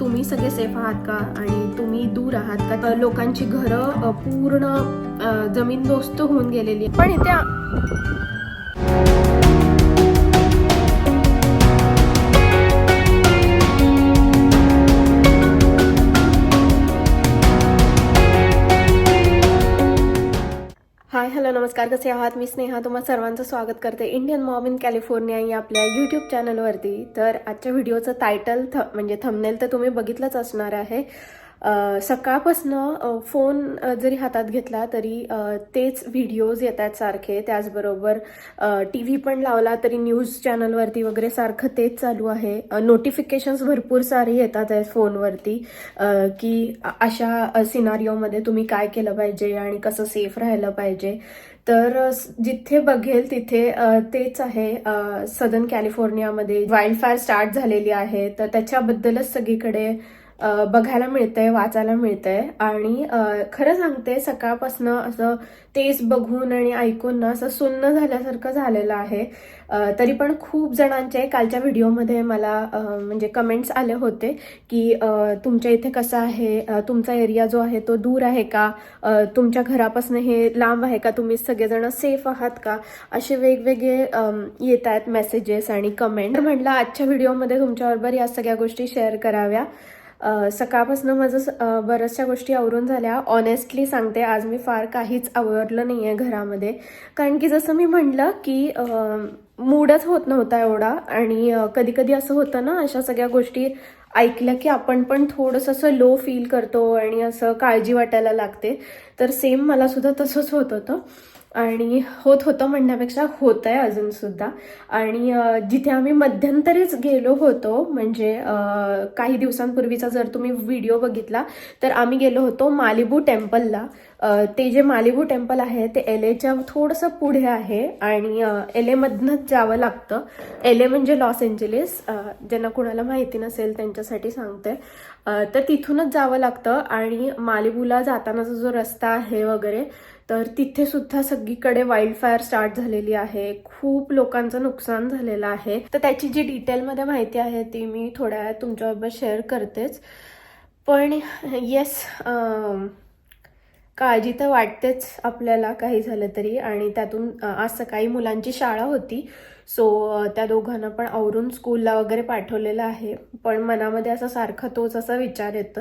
तुम्ही सगळे सेफ आहात का आणि तुम्ही दूर आहात का लोकांची घरं पूर्ण जमीन जमीनदोस्त होऊन गेलेली आहे. पण इथे हॅलो नमस्कार. कसे आहात? मी स्नेहा. तुम्हाला सर्वांचं स्वागत करते इंडियन मॉम इन कॅलिफोर्निया या आपल्या यूट्यूब चॅनलवरती तर आजच्या व्हिडिओचं टायटल थ म्हणजे थंबनेल तर तुम्ही बघितलंच असणार आहे. सकाळपासनं फोन जरी हातात घेतला तरी तेच व्हिडिओज येत आहेत सारखे. त्याचबरोबर टी व्ही पण लावला तरी न्यूज चॅनलवरती वगैरे सारखं तेच चालू आहे. नोटिफिकेशन्स भरपूर सारे येतात आहेत फोनवरती. की अशा सिनारिओमध्ये तुम्ही काय केलं पाहिजे आणि कसं सेफ राहिलं पाहिजे. तर जिथे बघेल तिथे तेच आहे. सदर्न कॅलिफोर्नियामध्ये वाईल्ड फायर स्टार्ट झालेली आहे. तर त्याच्याबद्दलच सगळीकडे बघायला मिळतंय वाचायला मिळतंय. आणि खरं सांगते सकाळपासनं असं तेच बघून आणि ऐकून ना असं सुन्न झाल्यासारखं झालेलं आहे. तरी पण खूप जणांचे कालच्या व्हिडिओमध्ये मला म्हणजे कमेंट्स आले होते की तुमच्या इथे कसं आहे? तुमचा एरिया जो आहे तो दूर आहे का? तुमच्या घरापासून हे लांब आहे का? तुम्ही सगळेजण सेफ आहात का? असे वेगवेगळे येत आहेत मेसेजेस आणि कमेंट म्हटलं आजच्या व्हिडिओमध्ये तुमच्याबरोबर या सगळ्या गोष्टी शेअर कराव्या. सकाळपासून माझं बऱ्याचशा गोष्टी आवरून झाल्या. ऑनेस्टली सांगते आज मी फार काहीच आवरलं नाही आहे घरामध्ये. कारण की जसं मी म्हटलं की मूडच होत नव्हता एवढा. आणि कधी कधी असं होतं ना अशा सगळ्या गोष्टी ऐकल्या की आपण पण थोडंसं असं लो फील करतो आणि असं काळजी वाटायला लागते. तर सेम मला सुद्धा तसंच होत होतं. आणि होत होतं म्हणण्यापेक्षा होत आहे अजून सुद्धा. आणि जिथे आम्ही मध्यंतरीच गेलो होतो म्हणजे काही दिवसांपूर्वीचा जर तुम्ही व्हिडिओ बघितला तर आम्ही गेलो होतो मालिबू टेम्पलला. ते जे मालिबू टेम्पल आहे ते एल एच्या थोडंसं पुढे आहे आणि एल एमधनंच जावं लागतं. एल ए म्हणजे लॉस एंजलिस. ज्यांना कुणाला माहिती नसेल त्यांच्यासाठी सांगते. तर तिथूनच जावं लागतं आणि मालिबूला जातानाचा जो रस्ता आहे वगैरे तर तिथेसुद्धा सगळीकडे वाईल्ड फायर स्टार्ट झालेली आहे. खूप लोकांचं नुकसान झालेलं आहे. तर त्याची जी डिटेलमध्ये माहिती आहे ती मी थोड्या वेळात तुमच्याबरोबर शेअर करतेच. पण येस काळजी तर वाटतेच आपल्याला काही झालं तरी. आणि त्यातून आज सकाळी मुलांची शाळा होती. सो त्या दोघांना पण आवरून स्कूलला वगैरे पाठवलेलं आहे. पण मनामध्ये असा सारखा तोच असा विचार येतो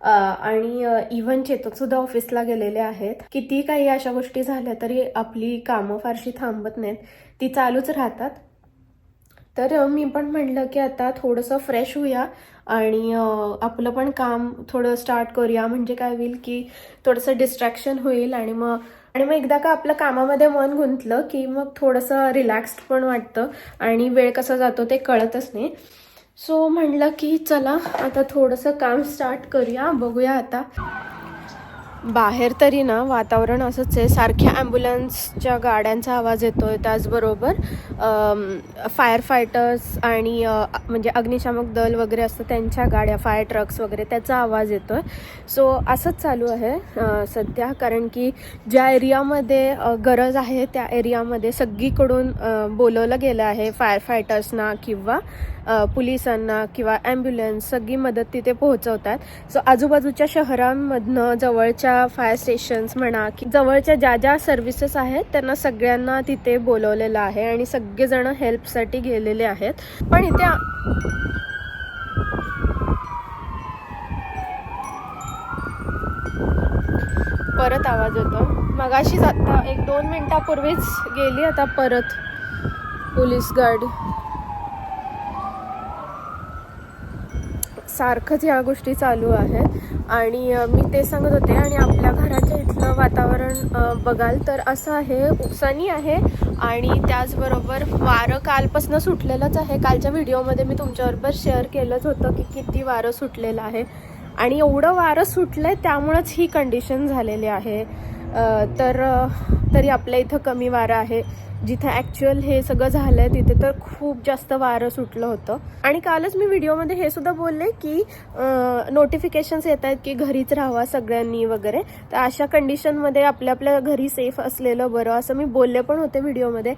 आणि इव्हन चेतक सुद्धा ऑफिसला गेलेले आहेत किती काही अशा गोष्टी झाल्या तरी आपली कामं फारशी थांबत नाहीत. ती चालूच राहतात. तर मी पण म्हणलं की आता थोडंसं फ्रेश होऊया आणि आपलं पण काम थोडं स्टार्ट करूया. म्हणजे काय होईल की थोडंसं डिस्ट्रॅक्शन होईल आणि मग आणि मग एकदा का आपलं कामामध्ये मन गुंतलं की मग थोडंसं रिलॅक्स्ड पण वाटतं आणि वेळ कसा जातो ते कळतच नाही. सो म्हणलं की चला आता थोडंसं काम स्टार्ट करूया बघूया आता. बाहेर तरी ना वातावरण असंच आहे. सारख्या ॲम्ब्युलन्सच्या गाड्यांचा आवाज येतो आहे त्याचबरोबर फायर फायटर्स आणि म्हणजे अग्निशामक दल वगैरे असतं त्यांच्या गाड्या फायर ट्रक्स वगैरे त्याचा आवाज येतो आहे सो असंच चालू आहे सध्या. कारण की ज्या एरियामध्ये गरज आहे त्या एरियामध्ये सगळीकडून बोलवलं गेलं आहे फायर फायटर्सना किंवा पोलिसांना किंवा ॲम्ब्युलन्स सगळी मदत तिथे पोहोचवतात. सो आजूबाजूच्या शहरांमधनं जवळच्या फायर स्टेशन्स म्हणा की जवळच्या ज्या ज्या सर्व्हिसेस आहेत त्यांना सगळ्यांना तिथे बोलवलेलं आहे आणि सगळेजण हेल्पसाठी गेलेले आहेत. पण इथे परत आवाज येतो. मगाशीच आता एक दोन मिनटापूर्वीच गेली आता परत पोलीस गार्ड. सारखंच ह्या गोष्टी चालू आहेत. आणि मी ते सांगत होते आणि आपल्या घराच्या इथलं वातावरण बघाल तर असं आहे सनी आहे. आणि त्याचबरोबर वारं कालपासनं सुटलेलंच आहे. कालच्या व्हिडिओमध्ये मी तुमच्याबरोबर शेअर केलंच होतं की किती वारं सुटलेलं आहे. आणि एवढं वारं सुटलं आहे त्यामुळंच ही कंडिशन झालेली आहे. तर तरी आपल्या इथं कमी वारं आहे. जिथं ॲक्च्युअल हे सगळं झालंय तिथे तर खूप जास्त वारं सुटलं होतं. आणि कालच मी व्हिडिओमध्ये हे सुद्धा बोलले की नोटिफिकेशन्स येत आहेत की घरीच राहावा सगळ्यांनी वगैरे. तर अशा कंडिशनमध्ये आपल्या आपल्या घरी सेफ असलेलं बरं असं मी बोलले पण होते व्हिडिओमध्ये.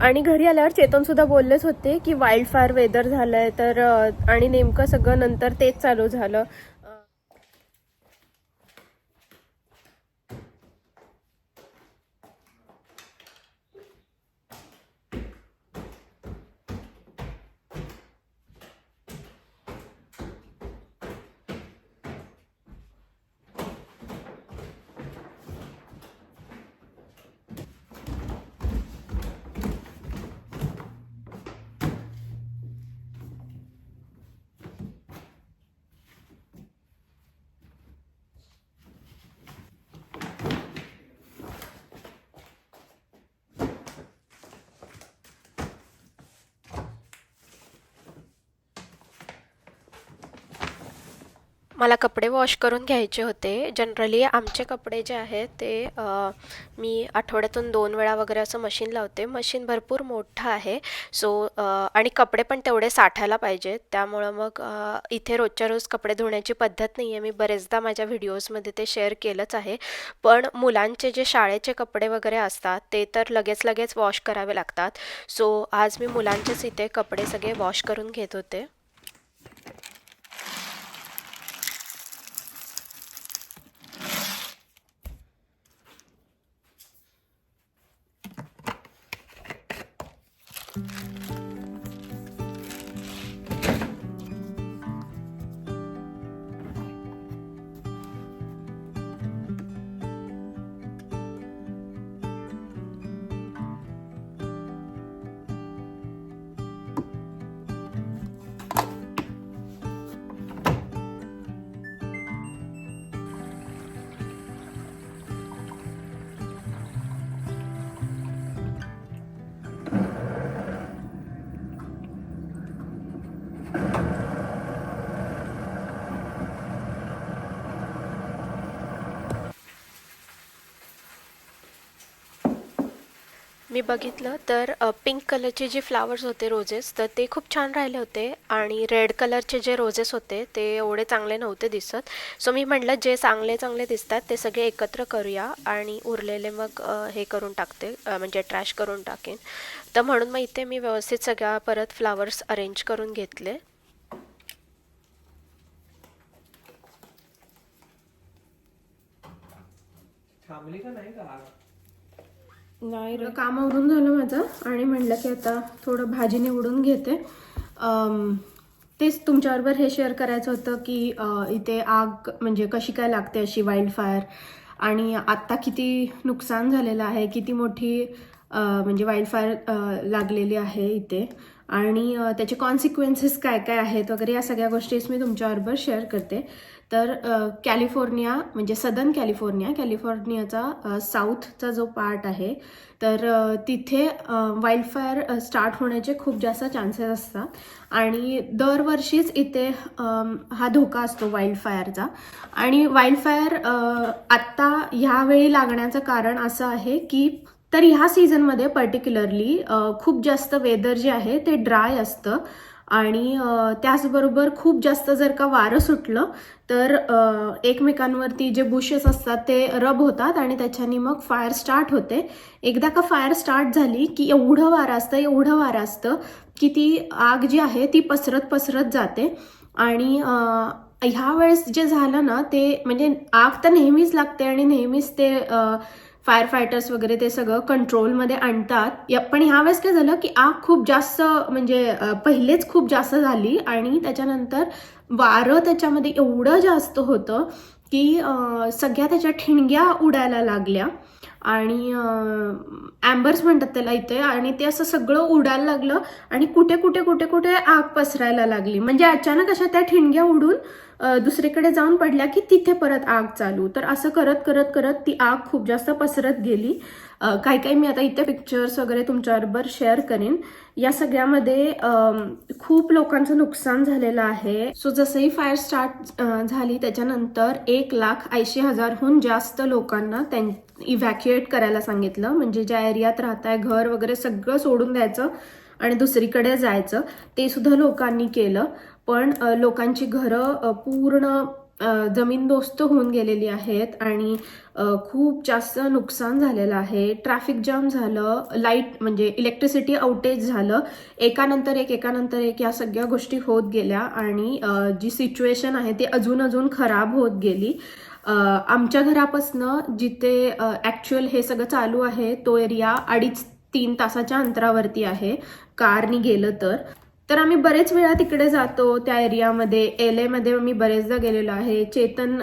आणि घरी आल्यावर चेतन सुद्धा बोललेच होते की वाईल्ड फायर वेदर झालंय तर आणि नेमकं सगळं नंतर तेच चालू झालं. मला कपडे वॉश करून घ्यायचे होते. जनरली आमचे कपडे जे आहेत ते मी आठवड्यातून दोन वेळा वगैरे असं मशीन लावते. मशीन भरपूर मोठं आहे. सो आणि कपडे पण तेवढे साठायला पाहिजेत. त्यामुळं मग इथे रोजच्या रोज कपडे धुण्याची पद्धत नाही आहे मी बरेचदा माझ्या व्हिडिओजमध्ये ते शेअर केलंच आहे. पण मुलांचे जे शाळेचे कपडे वगैरे असतात ते तर लगेच लगेच वॉश करावे लागतात. सो आज मी मुलांचेच इथे कपडे सगळे वॉश करून घेत होते. मी बघितलं तर पिंक कलरचे जे फ्लावर्स होते रोजेस तर ते खूप छान राहिले होते आणि रेड कलरचे जे रोजेस होते ते एवढे चांगले नव्हते दिसत. सो मी म्हटलं जे चांगले चांगले दिसतात ते सगळे एकत्र करूया आणि उरलेले मग हे करून टाकते म्हणजे ट्रॅश करून टाकेन. तर म्हणून मग इथे मी व्यवस्थित सगळ्या परत फ्लावर्स अरेंज करून घेतले. का नाही का? नाही काम कामावरून झालं माझं आणि म्हणलं की आता थोडं भाजी निवडून घेते. तेच तुमच्याबरोबर हे शेअर करायचं होतं की इथे आग म्हणजे कशी काय लागते अशी वाईल्ड फायर आणि आत्ता किती नुकसान झालेलं आहे किती मोठी म्हणजे वाईल्ड फायर लागलेली आहे इथे. आणि त्याचे कॉन्सिक्वेन्सेस काय काय आहेत वगैरे या सगळ्या गोष्टीच मी तुमच्याबरोबर शेअर करते. तर कॅलिफोर्निया म्हणजे सदर्न कॅलिफोर्निया कॅलिफोर्नियाचा साऊथचा जो पार्ट आहे तर तिथे वाईल्ड फायर स्टार्ट होण्याचे खूप जास्त चान्सेस असतात. आणि दरवर्षीच इथे हा धोका असतो वाईल्ड फायरचा आणि वाईल्ड फायर आत्ता ह्यावेळी लागण्याचं कारण असं आहे की तर ह्या सीझनमध्ये पर्टिक्युलरली खूप जास्त वेदर जे आहे ते ड्राय असतं. आणि त्याचबरोबर खूप जास्त जर का वारं सुटलं तर एकमेकांवरती जे बुशेस असतात ते रब होतात आणि त्याच्याने मग फायर स्टार्ट होते. एकदा का फायर स्टार्ट झाली की एवढं वारं असतं एवढं वारं असतं की ती आग जी आहे ती पसरत पसरत जाते. आणि ह्या वेळेस जे झालं ना ते म्हणजे आग तर नेहमीच लागते आणि नेहमीच ते फायर फायटर्स वगैरे ते सगळं कंट्रोलमध्ये आणतात. पण ह्यावेळेस काय झालं की आग खूप जास्त म्हणजे पहिलेच खूप जास्त झाली आणि त्याच्यानंतर वारं त्याच्यामध्ये एवढं जास्त होतं की सगळ्या त्याच्या ठिणग्या उडायला लागल्या. आणि ॲम्बर्स म्हणतात त्याला इथे. आणि ते असं सगळं उडायला लागलं आणि कुठे कुठे कुठे कुठे आग पसरायला लागली. म्हणजे अचानक अशा त्या ठिणग्या उडून दुसरीकडे जाऊन पडल्या की तिथे परत आग चालू. तर असं करत करत करत ती आग खूप जास्त पसरत गेली. काही काही मी आता इथे पिक्चर्स वगैरे तुमच्याबरोबर शेअर करेन. या सगळ्यामध्ये खूप लोकांचं नुकसान झालेलं आहे. सो जसंही फायर स्टार्ट झाली त्याच्यानंतर एक लाख ऐंशी हजारहून जास्त लोकांना त्यां इव्हॅक्युएट करायला सांगितलं. म्हणजे ज्या एरियात राहताय घर वगैरे सगळं सोडून द्यायचं आणि दुसरीकडे जायचं ते सुद्धा लोकांनी केलं. पण लोकांची घरं पूर्ण जमीनदोस्त होऊन गेलेली आहेत आणि खूप जास्त नुकसान झालेलं आहे. ट्रॅफिक जाम झालं लाइट म्हणजे इलेक्ट्रिसिटी आउटेज झालं. एकानंतर एक एकानंतर एक या सगळ्या गोष्टी होत गेल्या आणि जी सिच्युएशन आहे ती अजून अजून खराब होत गेली. आमच्या घरापासनं जिथे ॲक्च्युअल हे सगळं चालू आहे तो एरिया अडीच तीन तासाच्या अंतरावरती आहे. कारनी गेलं तर. तर आम्ही बरेच वेळा तिकडे जातो त्या एरियामध्ये. एल एमध्ये मी बरेचदा गेलेलो आहे. चेतन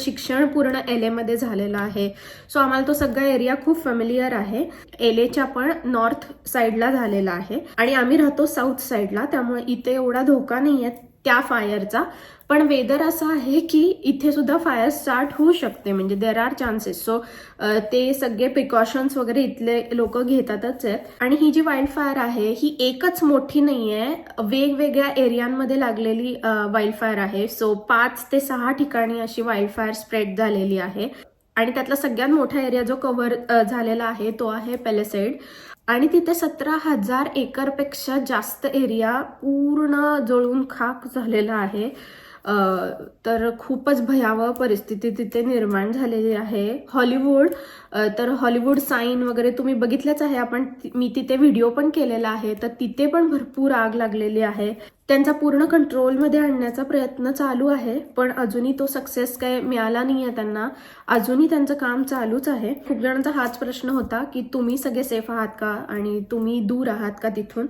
शिक्षण पूर्ण एल एमध्ये झालेलं आहे. सो आम्हाला तो सगळा एरिया खूप फॅमिलियर आहे. एल एच्या पण नॉर्थ साईडला झालेला आहे. आणि आम्ही राहतो साऊथ साईडला त्यामुळे इथे एवढा धोका नाही आहे त्या फायरचा पण वेदर असं आहे की इथे सुद्धा फायर स्टार्ट होऊ शकते. म्हणजे देर आर चान्सेस सो ते सगळे प्रिकॉशन्स वगैरे इथले लोक घेतातच आहेत आणि ही जी वाईल्ड फायर आहे ही एकच मोठी नाही आहे वेगवेगळ्या एरियांमध्ये लागलेली वाईल्ड फायर आहे. सो पाच ते सहा ठिकाणी अशी वाईल्ड फायर स्प्रेड झालेली आहे. आणि त्यातला सगळ्यात मोठा एरिया जो कव्हर झालेला आहे तो आहे पेलेसाईड आणि तिथे सतरा हजार एकरपेक्षा जास्त एरिया पूर्ण जळून खाक झालेला आहे. तर खूपच भयावह परिस्थिती तिथे निर्माण झालेली आहे. हॉलिवूड तर हॉलिवूड साईन वगैरे तुम्ही बघितलंच आहे. आपण मी तिथे व्हिडिओ पण केलेला आहे. तर तिथे पण भरपूर आग लागलेली आहे. त्यांचा पूर्ण कंट्रोलमध्ये आणण्याचा प्रयत्न चालू आहे. पण अजूनही तो सक्सेस काय मिळाला नाही आहे त्यांना. अजूनही त्यांचं काम चालूच आहे. खूप जणांचा हाच प्रश्न होता की तुम्ही सगळे सेफ आहात का? आणि तुम्ही दूर आहात का तिथून?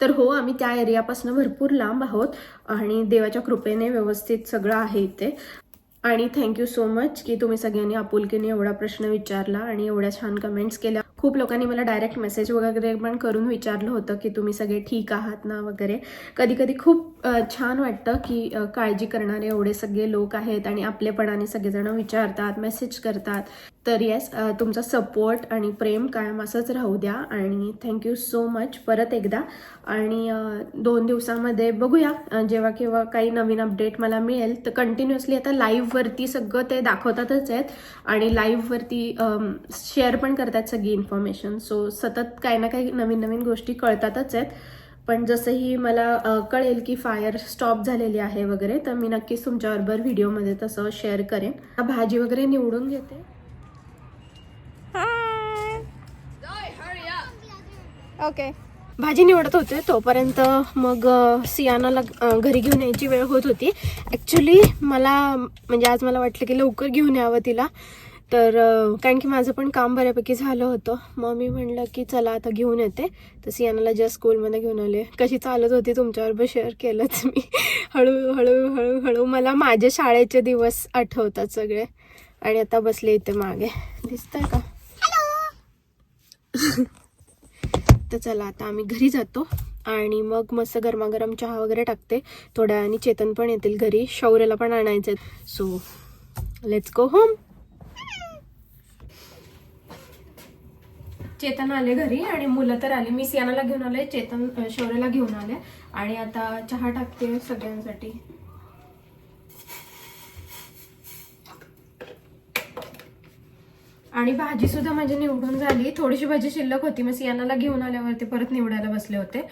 तर हो आम्ही त्या एरियापासून भरपूर लांब आहोत आणि देवाच्या कृपेने व्यवस्थित सगळं आहे इथे. आणि थँक्यू सो मच की तुम्ही सगळ्यांनी आपुलकीने एवढा प्रश्न विचारला आणि एवढ्या छान कमेंट्स केल्या. खूप लोकांनी मला डायरेक्ट मेसेज वगैरे पण करून विचारलं होतं की तुम्ही सगळे ठीक आहात ना वगैरे. कधी कधी खूप छान वाटतं की काळजी करणारे एवढे सगळे लोक आहेत आणि आपलेपणाने सगळेजण विचारतात मेसेज करतात. तर येस तुमचा सपोर्ट आणि प्रेम कायम असंच राहू द्या आणि थँक्यू सो मच परत एकदा. आणि दोन दिवसामध्ये बघूया जेव्हा केव्हा काही नवीन अपडेट मला मिळेल. तर कंटिन्युअसली आता लाईव्हवरती सगळं ते दाखवतातच आहेत. आणि लाईव्हवरती शेअर पण करतात सगळी इन्फॉर्मेशन सो सतत काही ना काही नवीन नवीन गोष्टी कळतातच आहेत. पण जसंही मला कळेल की फायर स्टॉप झालेली आहे वगैरे तर मी नक्कीच तुमच्याबरोबर व्हिडिओमध्ये तसं शेअर करेन. भाजी वगैरे निवडून घेते. ओके भाजी निवडत होते तोपर्यंत मग सियानाला घरी घेऊन यायची वेळ होत होती. ॲक्च्युली मला म्हणजे आज मला वाटलं की लवकर घेऊन यावं तिला. तर कारण की माझं पण काम बऱ्यापैकी झालं होतं. मग मी म्हणलं की चला आता घेऊन येते. तर सियानाला जस्ट स्कूलमध्ये घेऊन आले. कशी चालत होती तुमच्याबरोबर शेअर केलंच मी हळू हळू हळू हळू मला माझे शाळेचे दिवस आठवतात सगळे. आणि आता बसले इथे मागे. दिसतंय का? तर चला आता आम्ही घरी जातो. आणि मग मस्त गरमागरम चहा वगैरे टाकते. थोड्या आणि चेतन पण येतील घरी. शौर्यला पण आणायचे so let's go home Chetan आले घरी आणि मुलं तर आली. मी सियानाला घेऊन आले चेतन अ, शौर्यला घेऊन आले. आणि आता चहा टाकते सगळ्यांसाठी. आणि भाजी सुद्धा माझी निवडून झाली. थोडीशी भाजी शिल्लक होती. मी सियानाला घेऊन आल्यावरती परत निवडायला बसले होते.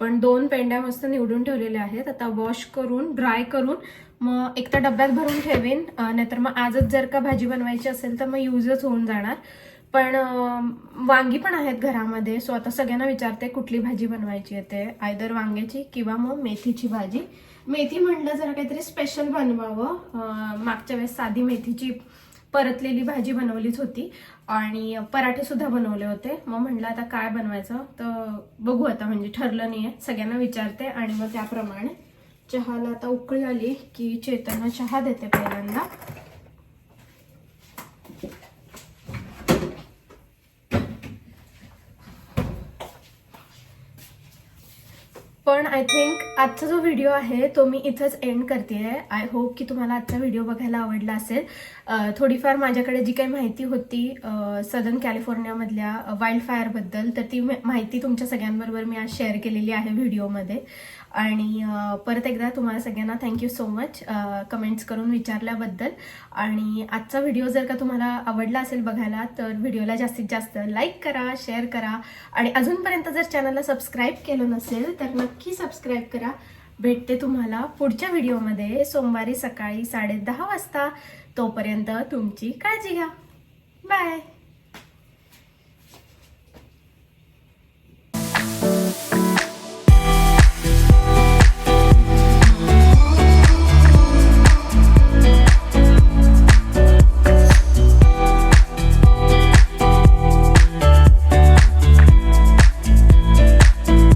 पण दोन पेंड्या मस्त निवडून ठेवलेल्या आहेत. आता वॉश करून ड्राय करून मग एक तर डब्यात भरून ठेवेन. नाहीतर मग आजच जर का भाजी बनवायची असेल तर मग युजच होऊन जाणार. पण वांगी पण आहेत घरामध्ये. सो आता सगळ्यांना विचारते कुठली भाजी बनवायची आहे ते? आयदर वांग्याची किंवा मग मेथीची भाजी. मेथी म्हणलं जरा काहीतरी स्पेशल बनवावं. मागच्या वेळेस साधी मेथीची परतलेली भाजी बनवलीच होती. आणि पराठे सुद्धा बनवले होते. मग म्हटलं आता काय बनवायचं? तर बघू आता म्हणजे ठरलं नाही आहे सगळ्यांना विचारते आणि मग त्याप्रमाणे चहाला आता उकळी आली की चेतना चहा देते पहिल्यांदा. पण आय थिंक आजचा जो व्हिडिओ आहे तो मी इथंच एंड करते आहे आय होप की तुम्हाला आजचा व्हिडिओ बघायला आवडला असेल. थोडीफार माझ्याकडे जी काही माहिती होती सदर्न कॅलिफोर्नियामधल्या वाईल्ड फायरबद्दल तर ती माहिती तुमच्या सगळ्यांबरोबर मी आज शेअर केलेली आहे व्हिडिओमध्ये आणि परत एकदा तुम्हाला सगळ्यांना थँक्यू सो मच कमेंट्स करून विचारल्याबद्दल. आणि आजचा व्हिडिओ जर का तुम्हाला आवडला असेल बघायला तर व्हिडिओला जास्तीत जास्त लाईक करा शेअर करा. आणि अजूनपर्यंत जर चॅनलला सबस्क्राईब केलं नसेल तर नक्की सबस्क्राईब करा. भेटते तुम्हाला पुढच्या व्हिडिओमध्ये सोमवारी सकाळी साडेदहा वाजता. तोपर्यंत तुमची काळजी घ्या. बाय